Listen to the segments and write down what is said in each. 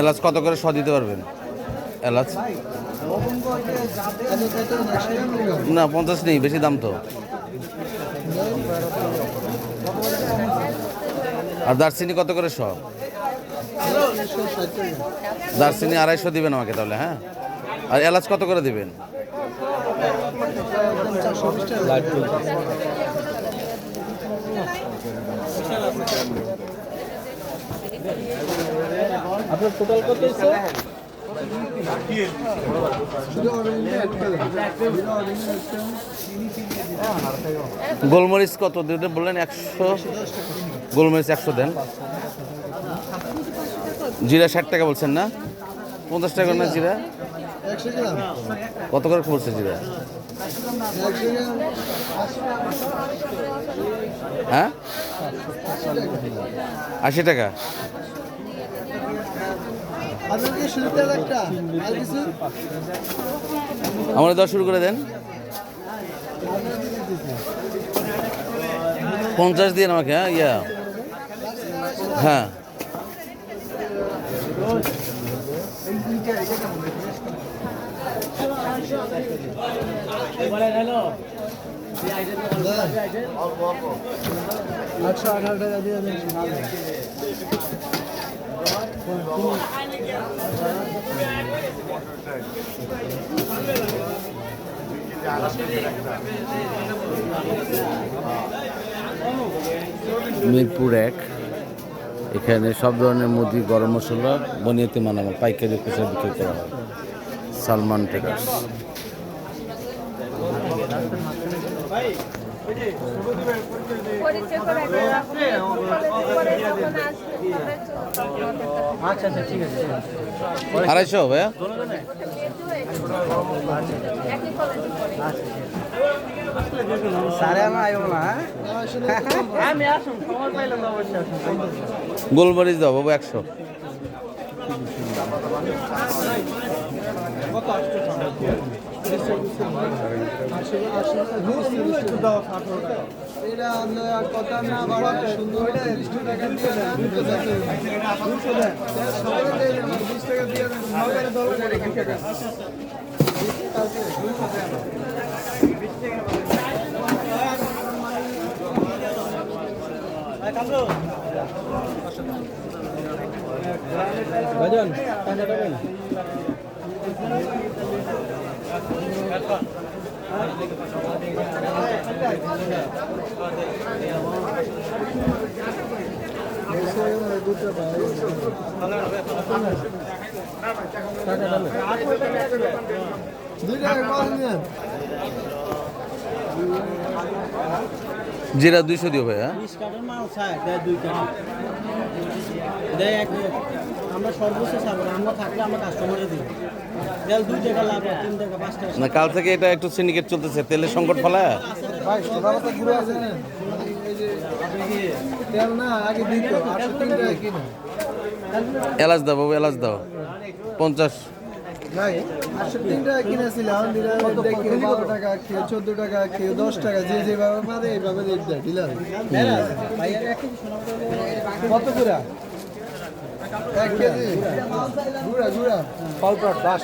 এলাচ কত করে শ দিতে পারবেন? এলাচ? না, পঞ্চাশ নেই, বেশি দাম তো। আর দারচিনি কত করে শ দারচিনি আড়াইশো দিবেন আমাকে তাহলে হ্যাঁ? আর এলাচ কত করে দিবেন? আপনার টোটাল কত হচ্ছে গোলমরিচ কত দিতে বললেন একশো। গোলমরিচ একশো দেন। জিরা ষাট টাকা বলছেন না? পঞ্চাশ টাকা না জিরা? কত করে বলছে জিরা? হ্যাঁ? আশি টাকা আপনাকে শুরু করে একটা আর কিছু আমার দেওয়া শুরু করে দেন। পঞ্চাশ দিন আমাকে হ্যাঁ ইয়া। হ্যাঁ। আটশো আঠারো টাকা দিয়ে মিরপুর এক। এখানে সব ধরনের মুদি, গরম মশলা বনিয়াতে মানানো পাইকারি খুচরা বিক্রি করা হয়। সালমান টেকার্স আচ্ছা আচ্ছা আড়াইশো না হ্যাঁ? গোলমরিচ দাও বাবু একশো। আপনার কথা না বাড়া সুন্দর এটা টাকা দিয়ে দেন দুশো দেন বিশ টাকা দিয়ে দেন সবাই দল করে দুশো টাকা ভাইজান টাকা দেবেন দুটো ভাই দুই টাকা কম নেন জিরা দুইশো দিও ভাইয়া। বিশ কার্টন মাল চাই দুই কার্টন আমরা সর্বোচ্চ। আমরা থাকলে আমরা কাস্টমারে দিই দেয় দুই টাকা লাভ হয়, তিন টাকা পাঁচ টাকা। না কাল থেকে এটা একটু সিন্ডিকেট চলতেছে তেলের সংকট ফেলায় ভাই সবার তো ঘুরে আছে না এই যে তেল না আগে দিত আটশো তিন টাকা কিনে। এলাচ দাও বাবু এলাচ দাও। পঞ্চাশ। সোনা কত করে? এক কেজি। গুড়া গুড়া ফলপ্রট বাস।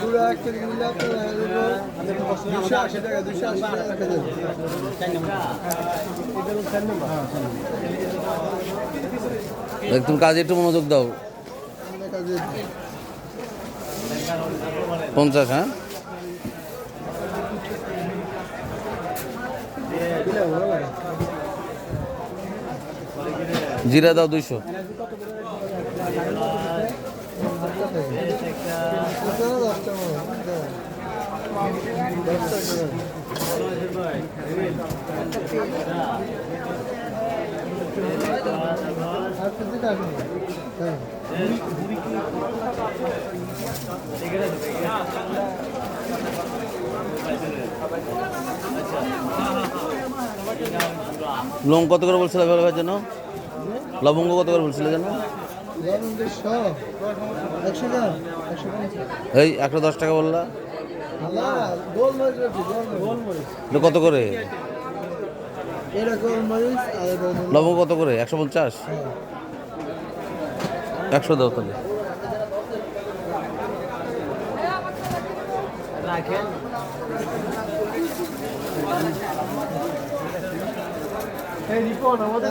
গুড়া এক কেজি নিলে দুশো আশি টাকা দুশো আশি টাকা কেজি। তুমি কাজে একটু মনোযোগ দাও। পঞ্চাশ হ্যাঁ? জিরা দাও দুইশো দশটা আর কিছু টাকা হ্যাঁ লং কত করে বলছিল ভাইয়ের জন্য লবঙ্গ কত করে বলছিল যেন? এই একশো দশ টাকা বললা? কত করে? লবঙ্গ কত করে? একশো পঞ্চাশ? একশো দাও তাহলে। এই রিপোর্ট আমাদের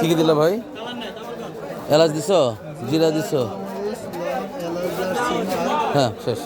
কি কি দিল ভাই? এলাচ দিছ? জিরা দিছ? হ্যাঁ শেষ।